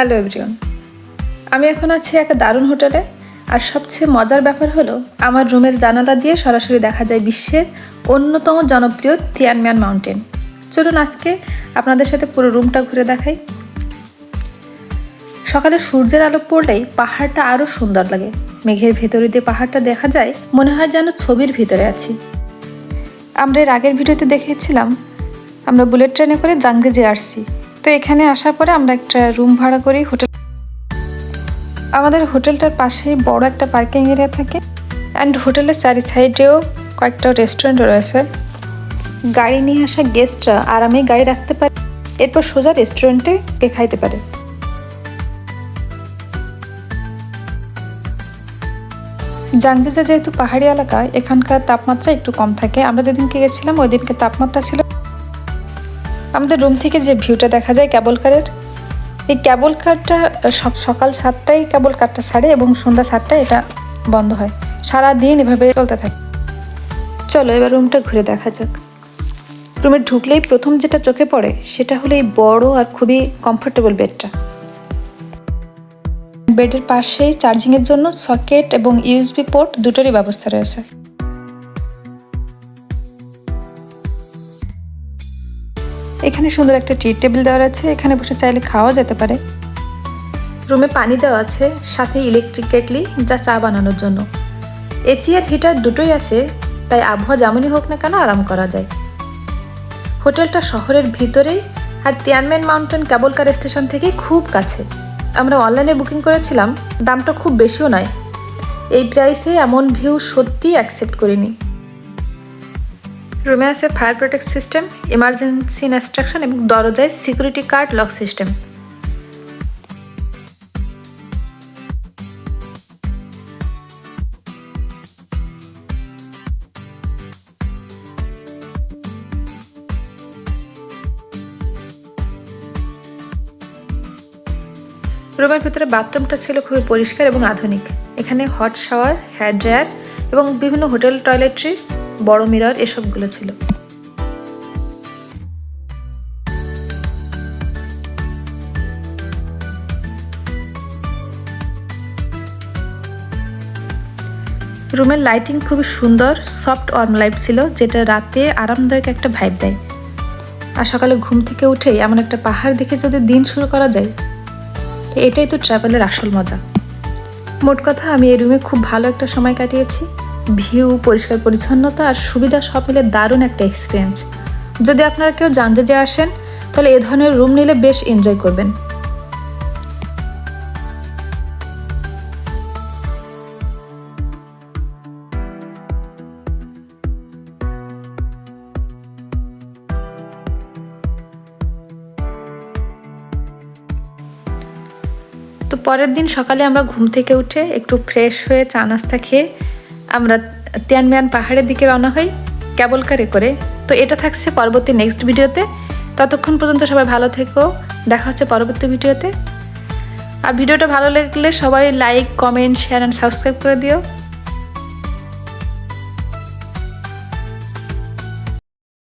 Hello everyone আমি এখন আছি একটা দারুণ হোটেলে, আর সবচেয়ে মজার ব্যাপার হলো, আমার রুমের জানালা দিয়ে সরাসরি দেখা যায় বিশ্বের অন্যতম জনপ্রিয় তিয়ানম্যান মাউন্টেন চলুন আজকে আপনাদের সাথে পুরো রুমটা ঘুরে দেখাই। সকালে সূর্যের আলো পড়লেই পাহাড়টা আরও সুন্দর লাগে। মেঘের ভেতরে দিয়ে পাহাড়টা দেখা যায়, মনে হয় যেন ছবির ভিতরে আছি। আমরা এর আগের ভিডিওতে দেখেছিলাম আমরা বুলেট ট্রেনে করে জাঙ্গেজে আসছি। তো এখানে আসার পরে আমরা একটা রুম ভাড়া করি হোটেল আমাদের হোটেলটার পাশেই বড় একটা পার্কিং এরিয়া থাকে অ্যান্ড হোটেলের চারি সাইডেও কয়েকটা রেস্টুরেন্ট রয়েছে। গাড়ি নিয়ে আসা গেস্টরা আরামেই গাড়ি রাখতে পারে, এরপর সোজা রেস্টুরেন্টে কে খাইতে পারে। জাংজেজা যেহেতু পাহাড়ি এলাকা, এখানকার তাপমাত্রা একটু কম থাকে। আমরা যেদিনকে গেছিলাম ওই দিনকে তাপমাত্রা ছিল আমাদের রুম থেকে যে ভিউটা দেখা যায় ক্যাবল কারের, এই ক্যাবল কারটা সক- সকাল সাতটায় ক্যাবল কারটা ছাড়ে এবং সন্ধ্যা সাতটায় এটা বন্ধ হয়। সারা দিন এভাবে চলতে থাকে। চলো এবার রুমটা ঘুরে দেখা যাক। রুমে ঢুকলেই প্রথম যেটা চোখে পড়ে, সেটা হলো এই বড় আর খুবই কমফোর্টেবল বেডটা বেডের পাশেই চার্জিংয়ের জন্য সকেট এবং ইউএসবি পোর্ট দুটোরই ব্যবস্থা রয়েছে। এখানে সুন্দর একটা টি টেবিল দেওয়া আছে, এখানে বসে চাইলে খাওয়া যেতে পারে। রুমে পানি দেওয়া আছে, সাথে ইলেকট্রিক কেটলি যা চা বানানোর জন্য। এসি আর হিটার দুটোই আছে, তাই আবহাওয়া যেমনই হোক না কেন আরাম করা যায়। হোটেলটা শহরের ভিতরেই, আর Tianmen mountain cable car station থেকে খুব কাছে। আমরা অনলাইনে বুকিং করেছিলাম, দামটা খুব বেশিও নয়। এই প্রাইসে এমন ভিউ সত্যিই অ্যাকসেপ্ট করিনি। রুমে আছে fire protect system, emergency instruction এবং দরজায় সিকিউরিটি কার্ড লক সিস্টেম। রুমের ভিতরে বাথরুমটা ছিল খুবই পরিষ্কার এবং আধুনিক। এখানে হট শাওয়ার, হেয়ার ড্রায়ার এবং বিভিন্ন হোটেল টয়লেট্রিস বড় মিরর, এসবগুলো ছিল। রুমের লাইটিং খুবই সুন্দর, সফট ওয়ার্ম লাইট ছিল, যেটা রাতে আরামদায়ক একটা ভাইব দেয়। আর সকালে ঘুম থেকে উঠেই এমন একটা পাহাড় দেখে যদি দিন শুরু করা যায়, এটাই তো ট্রাভেলের আসল মজা। মোট কথা, আমি এই রুমে খুব ভালো একটা সময় কাটিয়েছি। ভিউ, পরিষ্কার পরিচ্ছন্নতা আর সুবিধা সব মিলে দারুণ একটা এক্সপিরিয়েন্স যদি আপনারা কেউ জানতে যে আসেন, তাহলে এ ধরনের রুম নিলে বেশ এনজয় করবেন। তো পরের দিন সকালে আমরা ঘুম থেকে উঠে একটু ফ্রেশ হয়ে চা নাস্তা খেয়ে আমরা তিয়ানমিয়ান পাহাড়ের দিকে রওনা হই কেবল কারে। করে তো এটা থাকছে পরবর্তী নেক্সট ভিডিওতে। ততক্ষণ পর্যন্ত সবাই ভালো থেকো। দেখা হচ্ছে পরবর্তী ভিডিওতে। আর ভিডিওটা ভালো লাগলে সবাই like comment share and subscribe করে দিও।